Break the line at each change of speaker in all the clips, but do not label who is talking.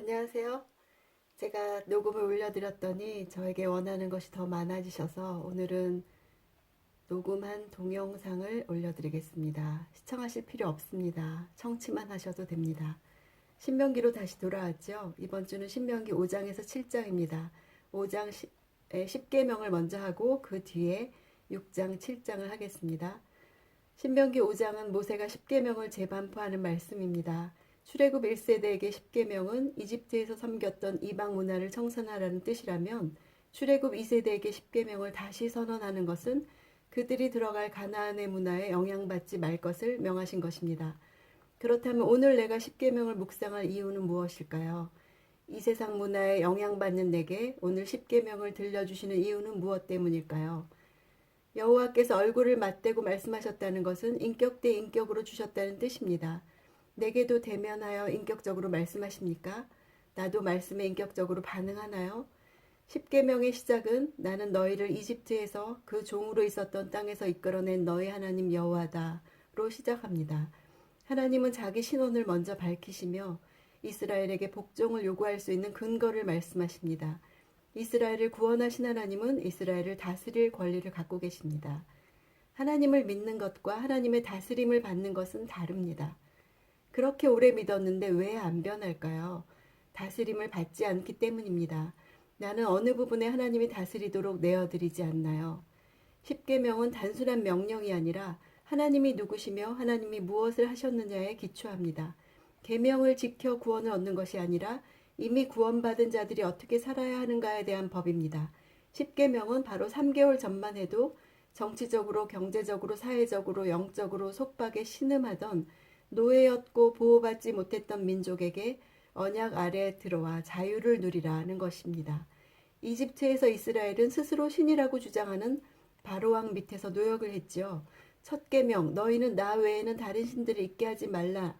안녕하세요. 제가 녹음을 올려드렸더니 저에게 원하는 것이 더 많아지셔서 오늘은 녹음한 동영상을 올려드리겠습니다. 시청하실 필요 없습니다. 청취만 하셔도 됩니다. 신명기로 다시 돌아왔죠. 이번 주는 신명기 5장에서 7장입니다. 5장 10 계명을 먼저 하고 그 뒤에 6장, 7장을 하겠습니다. 신명기 5장은 모세가 10계명을 재반포하는 말씀입니다. 출애굽 1세대에게 10계명은 이집트에서 섬겼던 이방 문화를 청산하라는 뜻이라면 출애굽 2세대에게 10계명을 다시 선언하는 것은 그들이 들어갈 가나안의 문화에 영향받지 말 것을 명하신 것입니다. 그렇다면 오늘 내가 10계명을 묵상할 이유는 무엇일까요? 이 세상 문화에 영향받는 내게 오늘 10계명을 들려주시는 이유는 무엇 때문일까요? 여호와께서 얼굴을 맞대고 말씀하셨다는 것은 인격 대 인격으로 주셨다는 뜻입니다. 내게도 대면하여 인격적으로 말씀하십니까? 나도 말씀에 인격적으로 반응하나요? 10계명의 시작은 나는 너희를 이집트에서 그 종으로 있었던 땅에서 이끌어낸 너희 하나님 여호와다로 시작합니다. 하나님은 자기 신원을 먼저 밝히시며 이스라엘에게 복종을 요구할 수 있는 근거를 말씀하십니다. 이스라엘을 구원하신 하나님은 이스라엘을 다스릴 권리를 갖고 계십니다. 하나님을 믿는 것과 하나님의 다스림을 받는 것은 다릅니다. 그렇게 오래 믿었는데 왜 안 변할까요? 다스림을 받지 않기 때문입니다. 나는 어느 부분에 하나님이 다스리도록 내어드리지 않나요? 10계명은 단순한 명령이 아니라 하나님이 누구시며 하나님이 무엇을 하셨느냐에 기초합니다. 계명을 지켜 구원을 얻는 것이 아니라 이미 구원받은 자들이 어떻게 살아야 하는가에 대한 법입니다. 10계명은 바로 3개월 전만 해도 정치적으로, 경제적으로, 사회적으로, 영적으로 속박에 신음하던 노예였고 보호받지 못했던 민족에게 언약 아래 들어와 자유를 누리라는 것입니다. 이집트에서 이스라엘은 스스로 신이라고 주장하는 바로왕 밑에서 노역을 했지요. 첫 계명 너희는 나 외에는 다른 신들을 있게 하지 말라는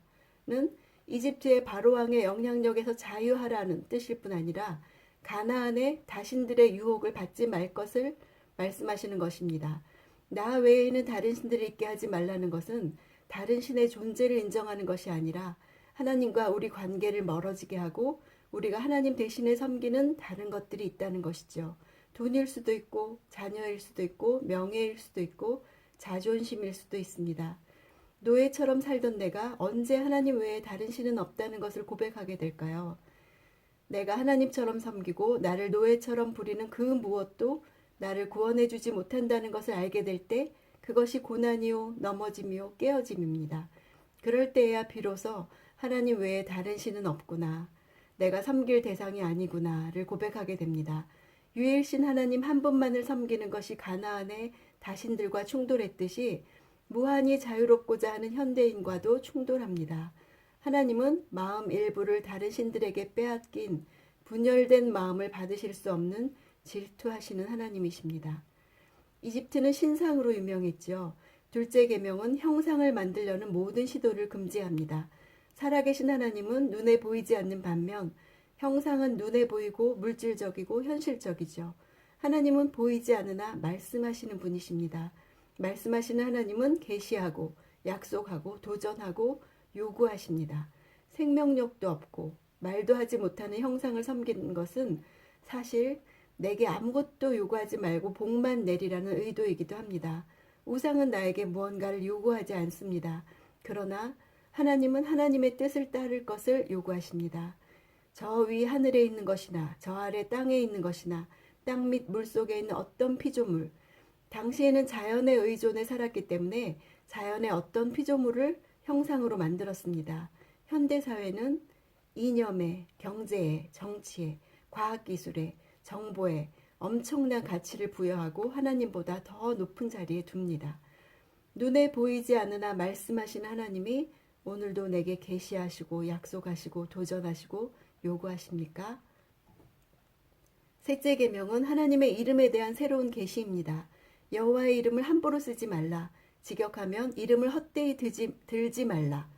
이집트의 바로왕의 영향력에서 자유하라는 뜻일 뿐 아니라 가나안의 다신들의 유혹을 받지 말 것을 말씀하시는 것입니다. 나 외에는 다른 신들을 있게 하지 말라는 것은 다른 신의 존재를 인정하는 것이 아니라 하나님과 우리 관계를 멀어지게 하고 우리가 하나님 대신에 섬기는 다른 것들이 있다는 것이죠. 돈일 수도 있고 자녀일 수도 있고 명예일 수도 있고 자존심일 수도 있습니다. 노예처럼 살던 내가 언제 하나님 외에 다른 신은 없다는 것을 고백하게 될까요? 내가 하나님처럼 섬기고 나를 노예처럼 부리는 그 무엇도 나를 구원해 주지 못한다는 것을 알게 될 때 그것이 고난이요 넘어짐이요 깨어짐입니다. 그럴 때에야 비로소 하나님 외에 다른 신은 없구나. 내가 섬길 대상이 아니구나를 고백하게 됩니다. 유일신 하나님 한 분만을 섬기는 것이 가나안의 다신들과 충돌했듯이 무한히 자유롭고자 하는 현대인과도 충돌합니다. 하나님은 마음 일부를 다른 신들에게 빼앗긴 분열된 마음을 받으실 수 없는 질투하시는 하나님이십니다. 이집트는 신상으로 유명했죠. 둘째 계명은 형상을 만들려는 모든 시도를 금지합니다. 살아계신 하나님은 눈에 보이지 않는 반면 형상은 눈에 보이고 물질적이고 현실적이죠. 하나님은 보이지 않으나 말씀하시는 분이십니다. 말씀하시는 하나님은 계시하고 약속하고 도전하고 요구하십니다. 생명력도 없고 말도 하지 못하는 형상을 섬기는 것은 사실 내게 아무것도 요구하지 말고 복만 내리라는 의도이기도 합니다. 우상은 나에게 무언가를 요구하지 않습니다. 그러나 하나님은 하나님의 뜻을 따를 것을 요구하십니다. 저 위 하늘에 있는 것이나 저 아래 땅에 있는 것이나 땅밑물 속에 있는 어떤 피조물 당시에는 자연의 의존에 살았기 때문에 자연의 어떤 피조물을 형상으로 만들었습니다. 현대 사회는 이념에, 경제에, 정치에, 과학기술에, 정보에 엄청난 가치를 부여하고 하나님보다 더 높은 자리에 둡니다. 눈에 보이지 않으나 말씀하신 하나님이 오늘도 내게 계시하시고 약속하시고 도전하시고 요구하십니까? 셋째 계명은 하나님의 이름에 대한 새로운 계시입니다. 여호와의 이름을 함부로 쓰지 말라. 직역하면 이름을 헛되이 들지, 들지 말라.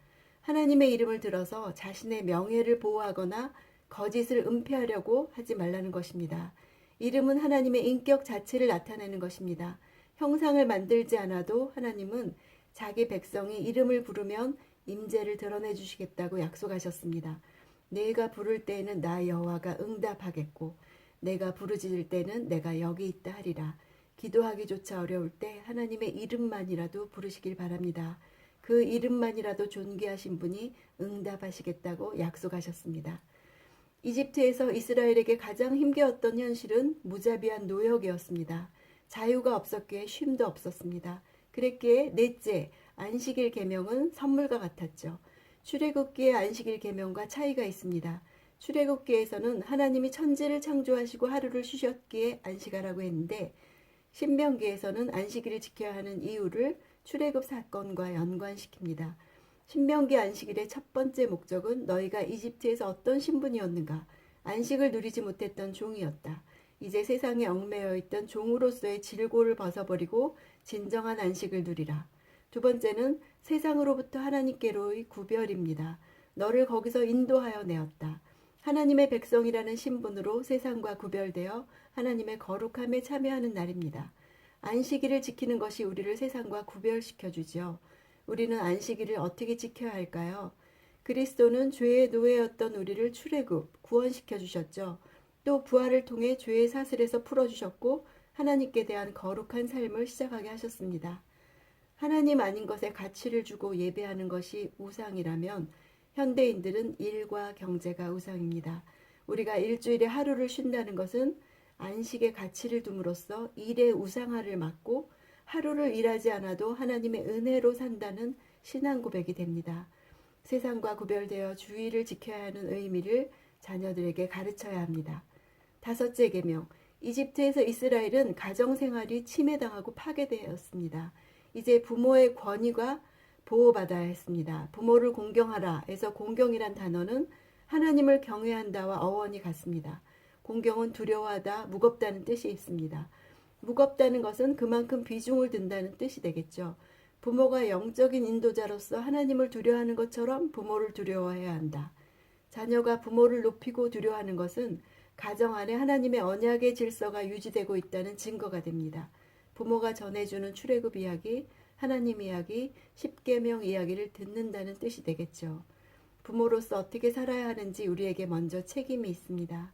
하나님의 이름을 들어서 자신의 명예를 보호하거나 거짓을 은폐하려고 하지 말라는 것입니다. 이름은 하나님의 인격 자체를 나타내는 것입니다. 형상을 만들지 않아도 하나님은 자기 백성이 이름을 부르면 임재를 드러내 주시겠다고 약속하셨습니다. 내가 부를 때에는 나 여호와가 응답하겠고 내가 부르짖을 때는 내가 여기 있다 하리라. 기도하기조차 어려울 때 하나님의 이름만이라도 부르시길 바랍니다. 그 이름만이라도 존귀하신 분이 응답하시겠다고 약속하셨습니다. 이집트에서 이스라엘에게 가장 힘겨웠던 현실은 무자비한 노역이었습니다. 자유가 없었기에 쉼도 없었습니다. 그랬기에 넷째 안식일 계명은 선물과 같았죠. 출애굽기의 안식일 계명과 차이가 있습니다. 출애굽기에서는 하나님이 천지를 창조하시고 하루를 쉬셨기에 안식하라고 했는데 신명기에서는 안식일을 지켜야 하는 이유를 출애굽 사건과 연관시킵니다. 신명기 안식일의 첫 번째 목적은 너희가 이집트에서 어떤 신분이었는가 안식을 누리지 못했던 종이었다. 이제 세상에 얽매여 있던 종으로서의 질고를 벗어버리고 진정한 안식을 누리라. 두 번째는 세상으로부터 하나님께로의 구별입니다. 너를 거기서 인도하여 내었다. 하나님의 백성이라는 신분으로 세상과 구별되어 하나님의 거룩함에 참여하는 날입니다. 안식일을 지키는 것이 우리를 세상과 구별시켜 주지요. 우리는 안식일을 어떻게 지켜야 할까요? 그리스도는 죄의 노예였던 우리를 출애굽, 구원시켜 주셨죠. 또 부활을 통해 죄의 사슬에서 풀어 주셨고 하나님께 대한 거룩한 삶을 시작하게 하셨습니다. 하나님 아닌 것에 가치를 주고 예배하는 것이 우상이라면 현대인들은 일과 경제가 우상입니다. 우리가 일주일에 하루를 쉰다는 것은 안식의 가치를 둠으로써 일의 우상화를 막고 하루를 일하지 않아도 하나님의 은혜로 산다는 신앙 고백이 됩니다. 세상과 구별되어 주의를 지켜야 하는 의미를 자녀들에게 가르쳐야 합니다. 다섯째 계명 이집트에서 이스라엘은 가정 생활이 침해당하고 파괴되었습니다. 이제 부모의 권위가 보호받아야 했습니다. 부모를 공경하라 해서 공경이란 단어는 하나님을 경외한다와 어원이 같습니다. 공경은 두려워하다, 무겁다는 뜻이 있습니다. 무겁다는 것은 그만큼 비중을 든다는 뜻이 되겠죠. 부모가 영적인 인도자로서 하나님을 두려워하는 것처럼 부모를 두려워해야 한다. 자녀가 부모를 높이고 두려워하는 것은 가정 안에 하나님의 언약의 질서가 유지되고 있다는 증거가 됩니다. 부모가 전해주는 출애굽 이야기, 하나님 이야기, 십계명 이야기를 듣는다는 뜻이 되겠죠. 부모로서 어떻게 살아야 하는지 우리에게 먼저 책임이 있습니다.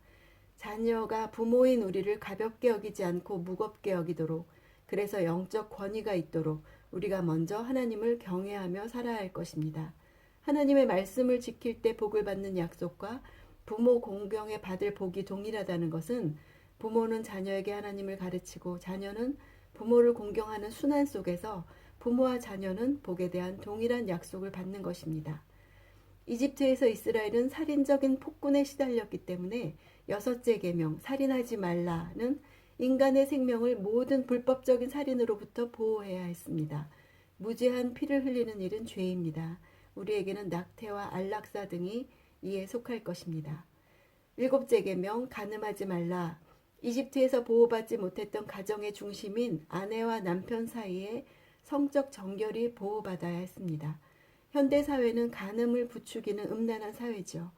자녀가 부모인 우리를 가볍게 여기지 않고 무겁게 여기도록 그래서 영적 권위가 있도록 우리가 먼저 하나님을 경외하며 살아야 할 것입니다. 하나님의 말씀을 지킬 때 복을 받는 약속과 부모 공경에 받을 복이 동일하다는 것은 부모는 자녀에게 하나님을 가르치고 자녀는 부모를 공경하는 순환 속에서 부모와 자녀는 복에 대한 동일한 약속을 받는 것입니다. 이집트에서 이스라엘은 살인적인 폭군에 시달렸기 때문에 여섯째 계명 살인하지 말라는 인간의 생명을 모든 불법적인 살인으로부터 보호해야 했습니다. 무죄한 피를 흘리는 일은 죄입니다. 우리에게는 낙태와 안락사 등이 이에 속할 것입니다. 일곱째 계명 간음하지 말라. 이집트에서 보호받지 못했던 가정의 중심인 아내와 남편 사이에 성적 정결이 보호받아야 했습니다. 현대 사회는 간음을 부추기는 음란한 사회죠.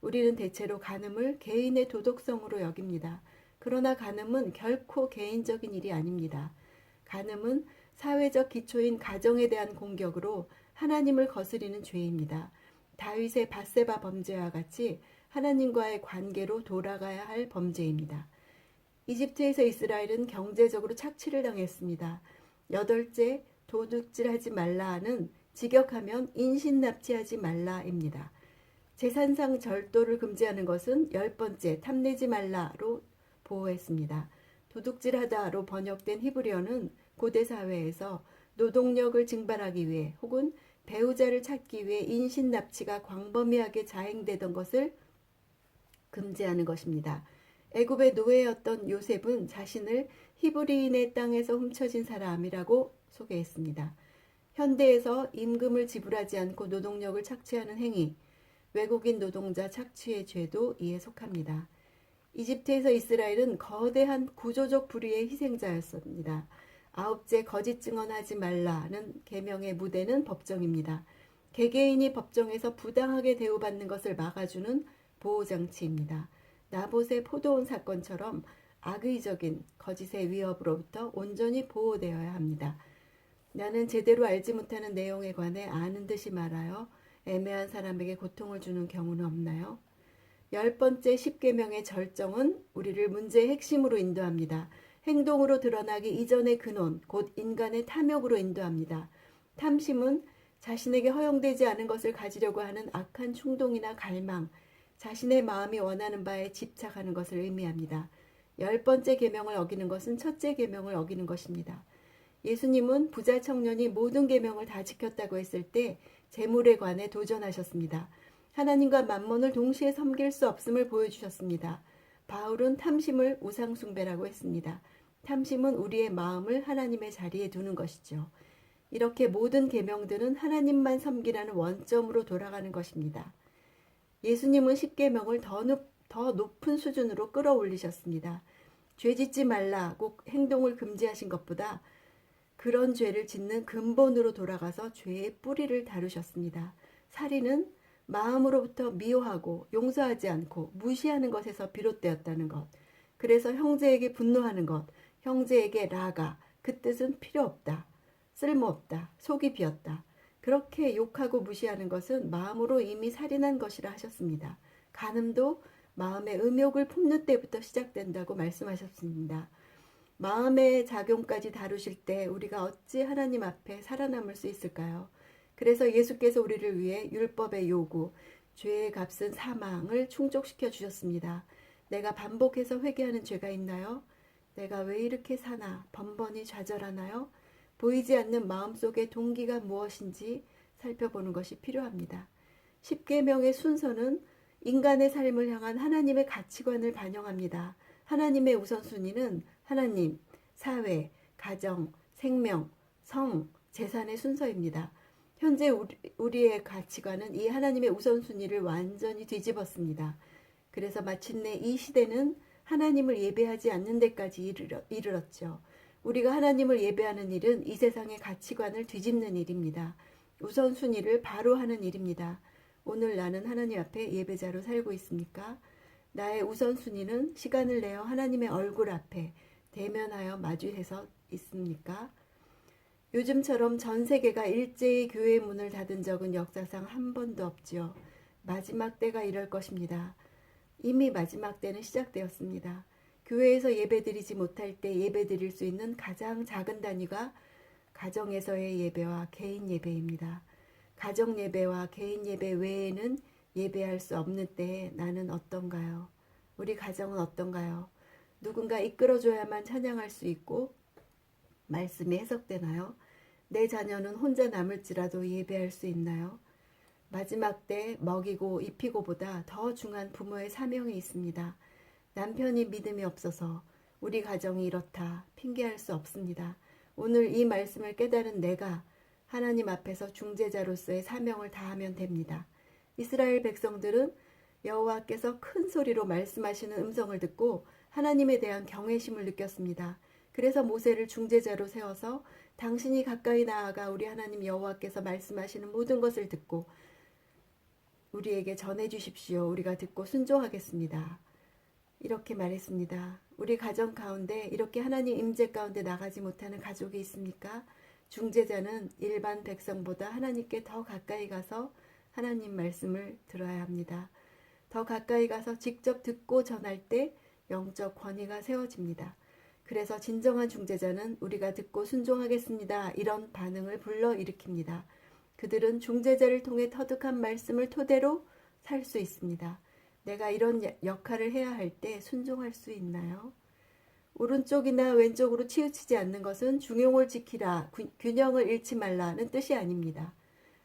우리는 대체로 간음을 개인의 도덕성으로 여깁니다. 그러나 간음은 결코 개인적인 일이 아닙니다. 간음은 사회적 기초인 가정에 대한 공격으로 하나님을 거스리는 죄입니다. 다윗의 바세바 범죄와 같이 하나님과의 관계로 돌아가야 할 범죄입니다. 이집트에서 이스라엘은 경제적으로 착취를 당했습니다. 여덟째, 도둑질하지 말라는 직역하면 인신납치하지 말라입니다. 재산상 절도를 금지하는 것은 열 번째 탐내지 말라로 보호했습니다. 도둑질하다로 번역된 히브리어는 고대 사회에서 노동력을 증발하기 위해 혹은 배우자를 찾기 위해 인신 납치가 광범위하게 자행되던 것을 금지하는 것입니다. 애굽의 노예였던 요셉은 자신을 히브리인의 땅에서 훔쳐진 사람이라고 소개했습니다. 현대에서 임금을 지불하지 않고 노동력을 착취하는 행위, 외국인 노동자 착취의 죄도 이에 속합니다. 이집트에서 이스라엘은 거대한 구조적 불의의 희생자였습니다. 아홉째 거짓 증언하지 말라는 계명의 무대는 법정입니다. 개개인이 법정에서 부당하게 대우받는 것을 막아주는 보호장치입니다. 나봇의 포도원 사건처럼 악의적인 거짓의 위협으로부터 온전히 보호되어야 합니다. 나는 제대로 알지 못하는 내용에 관해 아는 듯이 말하여 애매한 사람에게 고통을 주는 경우는 없나요? 열 번째 십계명의 절정은 우리를 문제의 핵심으로 인도합니다. 행동으로 드러나기 이전의 근원, 곧 인간의 탐욕으로 인도합니다. 탐심은 자신에게 허용되지 않은 것을 가지려고 하는 악한 충동이나 갈망, 자신의 마음이 원하는 바에 집착하는 것을 의미합니다. 열 번째 계명을 어기는 것은 첫째 계명을 어기는 것입니다. 예수님은 부자 청년이 모든 계명을 다 지켰다고 했을 때 재물에 관해 도전하셨습니다. 하나님과 만몬을 동시에 섬길 수 없음을 보여주셨습니다. 바울은 탐심을 우상숭배라고 했습니다. 탐심은 우리의 마음을 하나님의 자리에 두는 것이죠. 이렇게 모든 계명들은 하나님만 섬기라는 원점으로 돌아가는 것입니다. 예수님은 십계명을 더, 높, 더 높은 수준으로 끌어올리셨습니다. 죄 짓지 말라고 행동을 금지하신 것보다 그런 죄를 짓는 근본으로 돌아가서 죄의 뿌리를 다루셨습니다. 살인은 마음으로부터 미워하고 용서하지 않고 무시하는 것에서 비롯되었다는 것. 그래서 형제에게 분노하는 것, 형제에게 라가, 그 뜻은 필요 없다, 쓸모없다, 속이 비었다. 그렇게 욕하고 무시하는 것은 마음으로 이미 살인한 것이라 하셨습니다. 간음도 마음의 음욕을 품는 때부터 시작된다고 말씀하셨습니다. 마음의 작용까지 다루실 때 우리가 어찌 하나님 앞에 살아남을 수 있을까요? 그래서 예수께서 우리를 위해 율법의 요구, 죄의 값은 사망을 충족시켜 주셨습니다. 내가 반복해서 회개하는 죄가 있나요? 내가 왜 이렇게 사나? 번번이 좌절하나요? 보이지 않는 마음속의 동기가 무엇인지 살펴보는 것이 필요합니다. 십계명의 순서는 인간의 삶을 향한 하나님의 가치관을 반영합니다. 하나님의 우선순위는 하나님, 사회, 가정, 생명, 성, 재산의 순서입니다. 현재 우리, 의 가치관은 이 하나님의 우선순위를 완전히 뒤집었습니다. 그래서 마침내 이 시대는 하나님을 예배하지 않는 데까지 이르렀, 이르렀죠. 우리가 하나님을 예배하는 일은 이 세상의 가치관을 뒤집는 일입니다. 우선순위를 바로 하는 일입니다. 오늘 나는 하나님 앞에 예배자로 살고 있습니까? 나의 우선순위는 시간을 내어 하나님의 얼굴 앞에 대면하여 마주해서 있습니까? 요즘처럼 전 세계가 일제히 교회 문을 닫은 적은 역사상 한 번도 없지요. 마지막 때가 이럴 것입니다. 이미 마지막 때는 시작되었습니다. 교회에서 예배드리지 못할 때 예배드릴 수 있는 가장 작은 단위가 가정에서의 예배와 개인 예배입니다. 가정 예배와 개인 예배 외에는 예배할 수 없는 때에 나는 어떤가요? 우리 가정은 어떤가요? 누군가 이끌어줘야만 찬양할 수 있고 말씀이 해석되나요? 내 자녀는 혼자 남을지라도 예배할 수 있나요? 마지막 때 먹이고 입히고보다 더 중한 부모의 사명이 있습니다. 남편이 믿음이 없어서 우리 가정이 이렇다 핑계할 수 없습니다. 오늘 이 말씀을 깨달은 내가 하나님 앞에서 중재자로서의 사명을 다하면 됩니다. 이스라엘 백성들은 여호와께서 큰 소리로 말씀하시는 음성을 듣고 하나님에 대한 경외심을 느꼈습니다. 그래서 모세를 중재자로 세워서 당신이 가까이 나아가 우리 하나님 여호와께서 말씀하시는 모든 것을 듣고 우리에게 전해 주십시오. 우리가 듣고 순종하겠습니다. 이렇게 말했습니다. 우리 가정 가운데 이렇게 하나님 임재 가운데 나가지 못하는 가족이 있습니까? 중재자는 일반 백성보다 하나님께 더 가까이 가서 하나님 말씀을 들어야 합니다. 더 가까이 가서 직접 듣고 전할 때 영적 권위가 세워집니다. 그래서 진정한 중재자는 우리가 듣고 순종하겠습니다. 이런 반응을 불러일으킵니다. 그들은 중재자를 통해 터득한 말씀을 토대로 살 수 있습니다. 내가 이런 역할을 해야 할 때 순종할 수 있나요? 오른쪽이나 왼쪽으로 치우치지 않는 것은 중용을 지키라, 균형을 잃지 말라는 뜻이 아닙니다.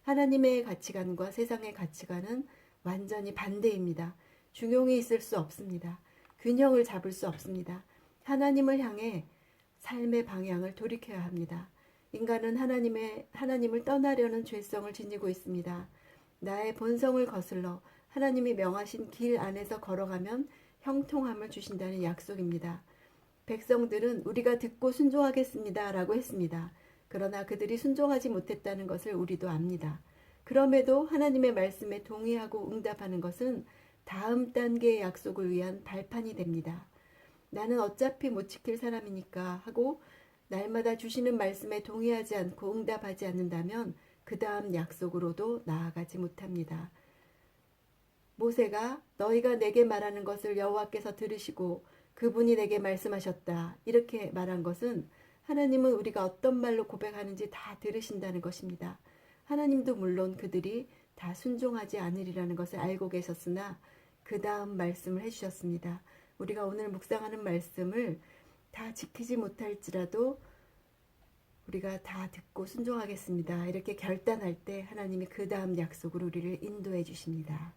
하나님의 가치관과 세상의 가치관은 완전히 반대입니다. 중용이 있을 수 없습니다. 균형을 잡을 수 없습니다. 하나님을 향해 삶의 방향을 돌이켜야 합니다. 인간은 하나님의 하나님을 떠나려는 죄성을 지니고 있습니다. 나의 본성을 거슬러 하나님이 명하신 길 안에서 걸어가면 형통함을 주신다는 약속입니다. 백성들은 우리가 듣고 순종하겠습니다. 라고 했습니다. 그러나 그들이 순종하지 못했다는 것을 우리도 압니다. 그럼에도 하나님의 말씀에 동의하고 응답하는 것은 다음 단계의 약속을 위한 발판이 됩니다. 나는 어차피 못 지킬 사람이니까 하고 날마다 주시는 말씀에 동의하지 않고 응답하지 않는다면 그 다음 약속으로도 나아가지 못합니다. 모세가 너희가 내게 말하는 것을 여호와께서 들으시고 그분이 내게 말씀하셨다. 이렇게 말한 것은 하나님은 우리가 어떤 말로 고백하는지 다 들으신다는 것입니다. 하나님도 물론 그들이 다 순종하지 않으리라는 것을 알고 계셨으나 그 다음 말씀을 해주셨습니다. 우리가 오늘 묵상하는 말씀을 다 지키지 못할지라도 우리가 다 듣고 순종하겠습니다. 이렇게 결단할 때 하나님이 그 다음 약속으로 우리를 인도해 주십니다.